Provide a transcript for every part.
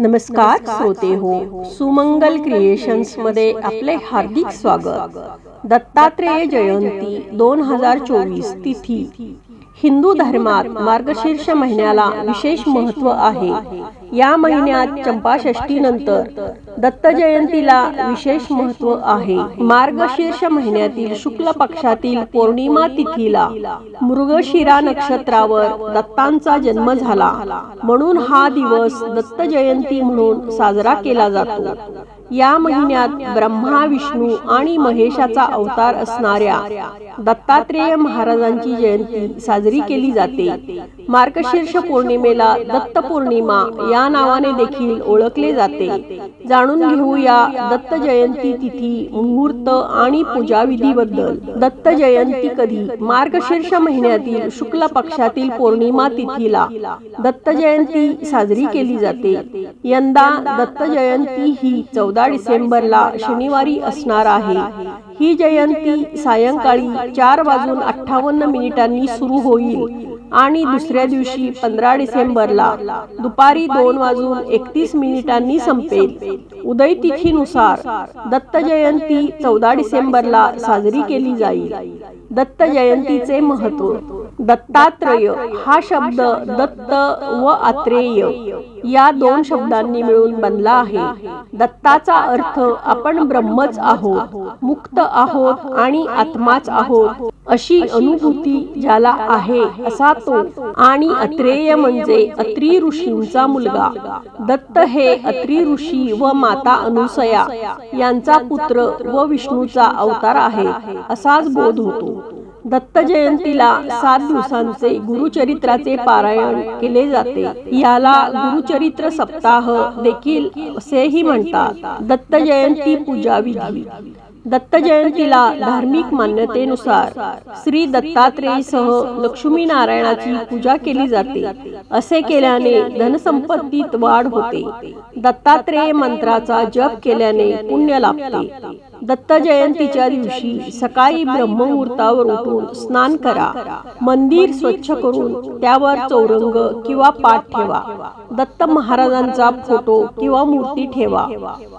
नमस्कार श्रोते हो. सुमंगल क्रिएशन्समध्ये आपले हार्दिक स्वागत. दत्तात्रेय जयंती दोन हजार चोवीस तिथी. हिंदू धर्मात मार्गशीर्ष महिन्याला विशेष महत्त्व आहे. या महिन्यात चंपाषष्ठी नंतर दत्त जयंतीला विशेष महत्त्व आहे. मार्गशीर्ष महिन्यातील शुक्ल पक्षातील पौर्णिमा तिथीला मृगशिरा नक्षत्रावर दत्तांचा जन्म झाला. म्हणून हा दिवस दत्त जयंती म्हणून साजरा केला जातो. या महिन्यात ब्रह्मा विष्णू आणि महेशाचा अवतार असणाऱ्या दत्तात्रेय महाराजांची जयंती साजरी केली जाते. मार्गशीर्ष पौर्णिमेला दत्त पौर्णिमा या नावाने देखील ओळखले जाते. जाणून घेऊया दत्त जयंती तिथी मुहूर्त आणि पूजाविधी बद्दल दत्त जयंती कधी? मार्गशीर्ष महिन्यातील शुक्ल पक्षातील पौर्णिमा तिथीला दत्त जयंती साजरी केली जाते. यंदा दत्त जयंती ही चौदा डिसेंबरला शनिवारी असणार आहे. ही जयंती सायंकाळी चार वाजून अठ्ठावन्न मिनिटांनी सुरू होईल. आणि दुसऱ्या दिवशी पंधरा डिसेंबरला दुपारी दोन वाजून एकतीस मिनिटांनी संपेल. उदय तिथीनुसार दत्त जयंती चौदा डिसेंबरला साजरी केली जाईल. दत्त जयंतीचे महत्त्व दत्तात्रय हा शब्द दत्त व आत्रेय या दोन शब्दांनी मिळून बनला आहे. दत्ताचा अर्थ आपण ब्रह्मच आहोत मुक्त आहोत आणि आत्माच आहोत अशी अनुभूती ज्याला आहे असा तो. आणि अत्रेय म्हणजे अत्री ऋषींचा मुलगा. दत्त हे अत्री ऋषी व माता अनुसया यांचा पुत्र व विष्णूचा अवतार आहे असाच बोध होतो. दत्त जयंतीला सात दिवसांचे गुरुचरित्राचे पारायण केले जाते. याला गुरुचरित्र सप्ताह देखील असेही म्हणतात. दत्त जयंती पूजा विधी दत्त जयंतीला धार्मिक मान्यतेनुसार श्री दत्तात्रेयसह लक्ष्मी नारायणाची पूजा केली जाते. असे केल्याने धनसंपत्तीत वाढ होते. दत्तात्रेय मंत्राचा जप केल्याने पुण्य लाभते. दत्त जयंतीच्या दिवशी सकाळी ब्रह्ममुहूर्तावर उठून स्नान करा. मंदिर स्वच्छ करून त्यावर चौरंग किंवा पाठ ठेवा. दत्त महाराजांचा फोटो किंवा मूर्ती ठेवा.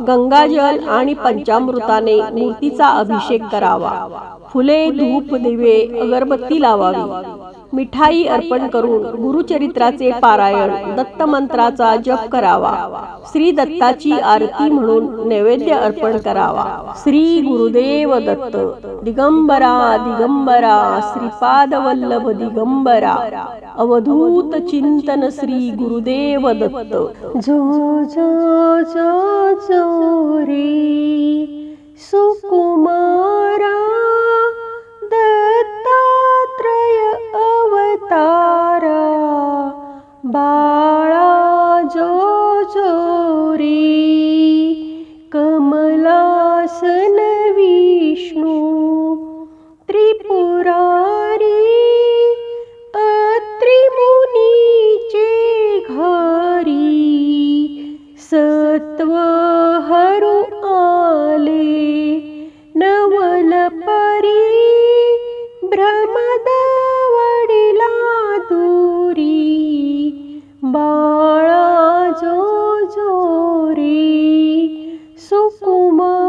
गंगाजल आणि पंचामृताने मूर्तीचा अभिषेक करावा. फुले धूप दिवे अगरबत्ती लावावी. मिठाई अर्पण करून गुरुचरित्राचे पारायण दत्त मंत्राचा जप करावा. श्री दत्ताची आरती म्हणून नैवेद्य अर्पण करावा. श्री गुरुदेव दत्त दिगंबरा दिगंबरा श्रीपाद वल्लभ दिगंबरा अवधूत चिंतन श्री गुरुदेव दत्त। जो जो जो जो रे सुकुमारा दत्तात्रय अवतारा बाळा जो जो वडिला दूरी बाळा जो जोरी रे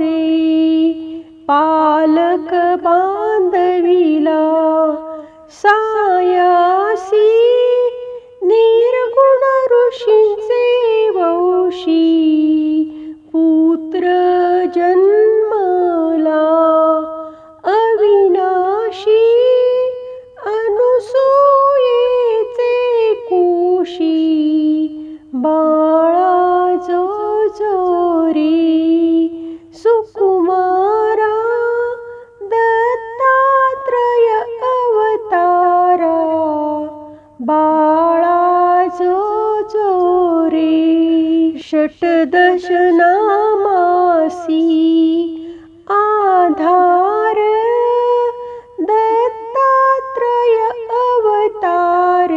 रे पालक बांधविला सायासी निर्गुण ऋषींचे वंशी पुत्र जन्मला अविनाशी अनुसूयेचे कुशी बाळा जो जोरी दर्शनामासी आधार दत्तात्रय अवतार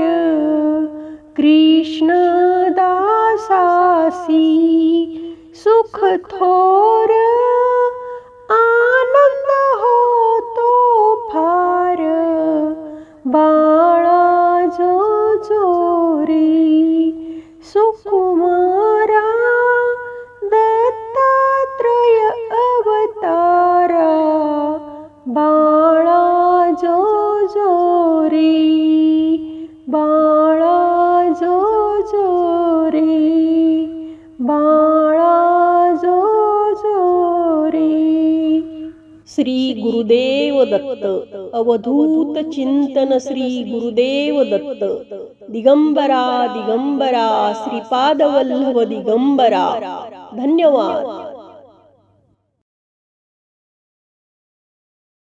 कृष्ण दासासी सुख थो श्री गुरुदेव दत्त अवधूत चिंतन श्री गुरुदेव दत्त दिगंबरा दिगंबरा श्रीपादवल्लभ दिगंबरा धन्यवाद।